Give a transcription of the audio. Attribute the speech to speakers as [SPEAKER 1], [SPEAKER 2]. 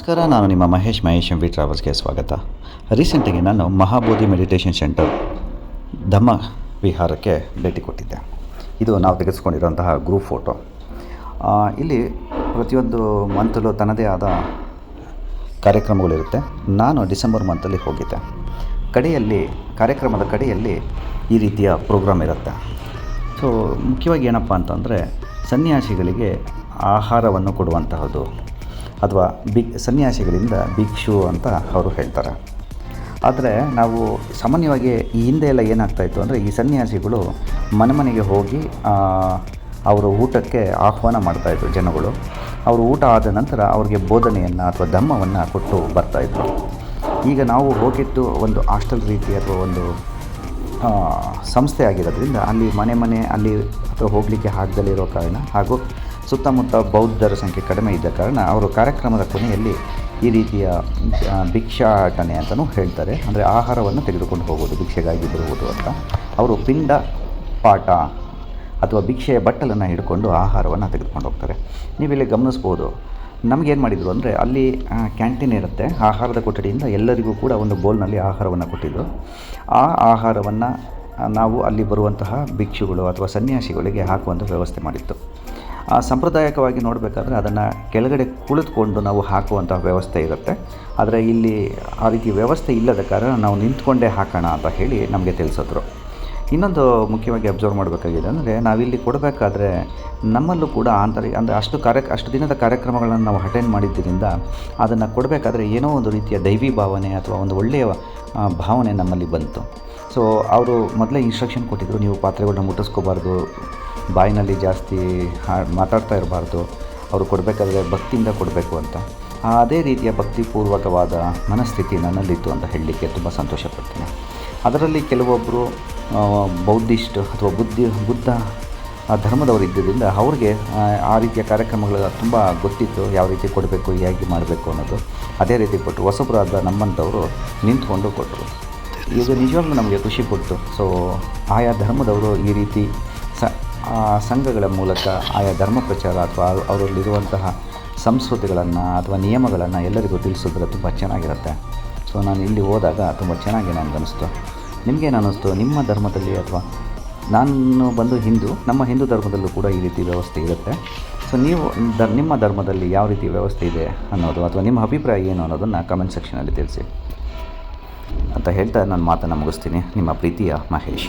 [SPEAKER 1] ನಮಸ್ಕಾರ, ನಾನು ನಿಮ್ಮ ಮಹೇಶ್ ಮಹೇಶ್ ಎಂ ವಿ ಟ್ರಾವೆಲ್ಸ್ಗೆ ಸ್ವಾಗತ. ರೀಸೆಂಟಾಗಿ ನಾನು ಮಹಾಬೋಧಿ ಮೆಡಿಟೇಷನ್ ಸೆಂಟರ್ ಧಮ್ಮ ವಿಹಾರಕ್ಕೆ ಭೇಟಿ ಕೊಟ್ಟಿದ್ದೆ. ಇದು ನಾವು ತೆಗೆಸ್ಕೊಂಡಿರುವಂತಹ ಗ್ರೂಪ್ ಫೋಟೋ. ಇಲ್ಲಿ ಪ್ರತಿಯೊಂದು ಮಂತಲ್ಲೂ ತನ್ನದೇ ಆದ ಕಾರ್ಯಕ್ರಮಗಳಿರುತ್ತೆ. ನಾನು ಡಿಸೆಂಬರ್ ಮಂತಲ್ಲಿ ಹೋಗಿದ್ದೆ. ಕಡೆಯಲ್ಲಿ, ಕಾರ್ಯಕ್ರಮದ ಕಡೆಯಲ್ಲಿ ಈ ರೀತಿಯ ಪ್ರೋಗ್ರಾಮ್ ಇರುತ್ತೆ. ಸೊ, ಮುಖ್ಯವಾಗಿ ಏನಪ್ಪ ಅಂತಂದರೆ, ಸನ್ಯಾಸಿಗಳಿಗೆ ಆಹಾರವನ್ನು ಕೊಡುವಂತಹದ್ದು. ಅಥವಾ ಬಿ ಸನ್ಯಾಸಿಗಳಿಂದ ಭಿಕ್ಷು ಅಂತ ಅವರು ಹೇಳ್ತಾರೆ. ಆದರೆ ನಾವು ಸಾಮಾನ್ಯವಾಗಿ ಈ ಹಿಂದೆ ಎಲ್ಲ ಏನಾಗ್ತಾಯಿತ್ತು ಅಂದರೆ ಈ ಸನ್ಯಾಸಿಗಳು ಮನೆ ಮನೆಗೆ ಹೋಗಿ ಅವರು ಊಟಕ್ಕೆ ಆಹ್ವಾನ ಮಾಡ್ತಾಯಿದ್ರು ಜನಗಳು. ಅವರು ಊಟ ಆದ ನಂತರ ಅವ್ರಿಗೆ ಬೋಧನೆಯನ್ನು ಅಥವಾ ಧಮ್ಮವನ್ನು ಕೊಟ್ಟು ಬರ್ತಾಯಿದ್ರು ಈಗ ನಾವು ಹೋಗಿದ್ದು ಒಂದು ಹಾಸ್ಟೆಲ್ ರೀತಿ ಅಥವಾ ಒಂದು ಸಂಸ್ಥೆ ಆಗಿರೋದ್ರಿಂದ ಅಲ್ಲಿ ಮನೆ ಮನೆ ಅಲ್ಲಿ ಅಥವಾ ಹೋಗಲಿಕ್ಕೆ ಆಗದಲ್ಲೇ ಇರೋ ಕಾರಣ ಹಾಗೂ ಸುತ್ತಮುತ್ತ ಬೌದ್ಧರ ಸಂಖ್ಯೆ ಕಡಿಮೆ ಇದ್ದ ಕಾರಣ ಅವರು ಕಾರ್ಯಕ್ರಮದ ಕೊನೆಯಲ್ಲಿ ಈ ರೀತಿಯ ಭಿಕ್ಷಾಟನೆ ಅಂತಲೂ ಹೇಳ್ತಾರೆ. ಅಂದರೆ ಆಹಾರವನ್ನು ತೆಗೆದುಕೊಂಡು ಹೋಗೋದು ಭಿಕ್ಷೆಗಾಗಿ ಬರುವುದು ಅಂತ. ಅವರು ಪಿಂಡ ಪಾಠ ಅಥವಾ ಭಿಕ್ಷೆಯ ಬಟ್ಟಲನ್ನು ಹಿಡ್ಕೊಂಡು ಆಹಾರವನ್ನು ತೆಗೆದುಕೊಂಡು ಹೋಗ್ತಾರೆ. ನೀವಿಲ್ಲಿ ಗಮನಿಸ್ಬೋದು. ನಮಗೇನು ಮಾಡಿದರು ಅಂದರೆ ಅಲ್ಲಿ ಕ್ಯಾಂಟೀನ್ ಇರುತ್ತೆ. ಆಹಾರದ ಕೊಠಡಿಯಿಂದ ಎಲ್ಲರಿಗೂ ಕೂಡ ಒಂದು ಬೋಲ್ನಲ್ಲಿ ಆಹಾರವನ್ನು ಕೊಟ್ಟಿದ್ದರು ಆ ಆಹಾರವನ್ನು ನಾವು ಅಲ್ಲಿ ಬರುವಂತಹ ಭಿಕ್ಷುಗಳು ಅಥವಾ ಸನ್ಯಾಸಿಗಳಿಗೆ ಹಾಕುವಂಥ ವ್ಯವಸ್ಥೆ ಮಾಡಿತ್ತು. ಸಾಂಪ್ರದಾಯಿಕವಾಗಿ ನೋಡಬೇಕಾದ್ರೆ ಅದನ್ನು ಕೆಳಗಡೆ ಕುಳಿತುಕೊಂಡು ನಾವು ಹಾಕುವಂತಹ ವ್ಯವಸ್ಥೆ ಇರುತ್ತೆ. ಆದರೆ ಇಲ್ಲಿ ಆ ರೀತಿ ವ್ಯವಸ್ಥೆ ಇಲ್ಲದ ಕಾರಣ ನಾವು ನಿಂತ್ಕೊಂಡೇ ಹಾಕೋಣ ಅಂತ ಹೇಳಿ ನಮಗೆ ತಿಳಿಸಿದ್ರು. ಇನ್ನೊಂದು ಮುಖ್ಯವಾಗಿ ಅಬ್ಸರ್ವ್ ಮಾಡಬೇಕಾಗಿದೆ ಅಂದರೆ ನಾವಿಲ್ಲಿ ಕೊಡಬೇಕಾದ್ರೆ ನಮ್ಮಲ್ಲೂ ಕೂಡ ಆಂತರಿಕ ಅಂದರೆ ಅಷ್ಟು ಕಾರ್ಯ, ಅಷ್ಟು ದಿನದ ಕಾರ್ಯಕ್ರಮಗಳನ್ನು ನಾವು ಅಟೆಂಡ್ ಮಾಡಿದ್ದರಿಂದ ಅದನ್ನು ಕೊಡಬೇಕಾದ್ರೆ ಏನೋ ಒಂದು ರೀತಿಯ ದೈವಿ ಭಾವನೆ ಅಥವಾ ಒಂದು ಒಳ್ಳೆಯ ಭಾವನೆ ನಮ್ಮಲ್ಲಿ ಬಂತು. ಸೊ ಅವರು ಮೊದಲೇ ಇನ್ಸ್ಟ್ರಕ್ಷನ್ ಕೊಟ್ಟಿದ್ದರು ನೀವು ಪಾತ್ರೆಗಳನ್ನ ಮುಟ್ಟಿಸ್ಕೋಬಾರ್ದು ಬಾಯಿನಲ್ಲಿ ಜಾಸ್ತಿ ಮಾತಾಡ್ತಾ ಇರಬಾರ್ದು. ಅವರು ಕೊಡಬೇಕಾದ್ರೆ ಭಕ್ತಿಯಿಂದ ಕೊಡಬೇಕು ಅಂತ. ಅದೇ ರೀತಿಯ ಭಕ್ತಿಪೂರ್ವಕವಾದ ಮನಸ್ಥಿತಿ ನನ್ನಲ್ಲಿತ್ತು ಅಂತ ಹೇಳಲಿಕ್ಕೆ ತುಂಬ ಸಂತೋಷಪಡ್ತೀನಿ. ಅದರಲ್ಲಿ ಕೆಲವೊಬ್ಬರು ಬೌದ್ಧಿಸ್ಟ್ ಅಥವಾ ಬುದ್ಧಿ ಬುದ್ಧ ಧರ್ಮದವರು ಇದ್ದರಿಂದ ಅವ್ರಿಗೆ ಆ, ರೀತಿಯ ಕಾರ್ಯಕ್ರಮಗಳು ತುಂಬ ಗೊತ್ತಿತ್ತು. ಯಾವ ರೀತಿ ಕೊಡಬೇಕು ಹೇಗೆ ಮಾಡಬೇಕು ಅನ್ನೋದು. ಅದೇ ರೀತಿ ಕೊಟ್ಟರು ಹೊಸಬರಾದ ನಮ್ಮಂಥವರು ನಿಂತ್ಕೊಂಡು ಕೊಟ್ಟರು. ಇದು ನಿಜವಾಗ್ಲೂ ನಮಗೆ ಖುಷಿ ಕೊಟ್ಟು ಸೊ ಆಯಾ ಧರ್ಮದವರು ಈ ರೀತಿ ಸಂಘಗಳ ಮೂಲಕ ಆಯಾ ಧರ್ಮ ಪ್ರಚಾರ ಅಥವಾ ಅವರಲ್ಲಿರುವಂತಹ ಸಂಸ್ಕೃತಿಗಳನ್ನು ಅಥವಾ ನಿಯಮಗಳನ್ನು ಎಲ್ಲರಿಗೂ ತಿಳಿಸೋದ್ರೆ ತುಂಬ ಚೆನ್ನಾಗಿರುತ್ತೆ. ಸೊ ನಾನು ಇಲ್ಲಿ ಹೋದಾಗ ತುಂಬ ಚೆನ್ನಾಗಿ ನನಗೆ ಅನಿಸ್ತು ನಿಮಗೇನು ಅನ್ನಿಸ್ತು ನಿಮ್ಮ ಧರ್ಮದಲ್ಲಿ ಅಥವಾ ನಾನು ಬಂದು ಹಿಂದೂ, ನಮ್ಮ ಹಿಂದೂ ಧರ್ಮದಲ್ಲೂ ಕೂಡ ಈ ರೀತಿ ವ್ಯವಸ್ಥೆ ಇರುತ್ತೆ. ಸೊ ನೀವು ನಿಮ್ಮ ಧರ್ಮದಲ್ಲಿ ಯಾವ ರೀತಿ ವ್ಯವಸ್ಥೆ ಇದೆ ಅನ್ನೋದು ಅಥವಾ ನಿಮ್ಮ ಅಭಿಪ್ರಾಯ ಏನು ಅನ್ನೋದನ್ನು ಕಮೆಂಟ್ ಸೆಕ್ಷನಲ್ಲಿ ತಿಳಿಸಿ. ಅಂತ ಹೇಳ್ತಾ ನಾನು ಮಾತನ್ನು ಮುಗಿಸ್ತೀನಿ. ನಿಮ್ಮ ಪ್ರೀತಿಯ ಮಹೇಶ್.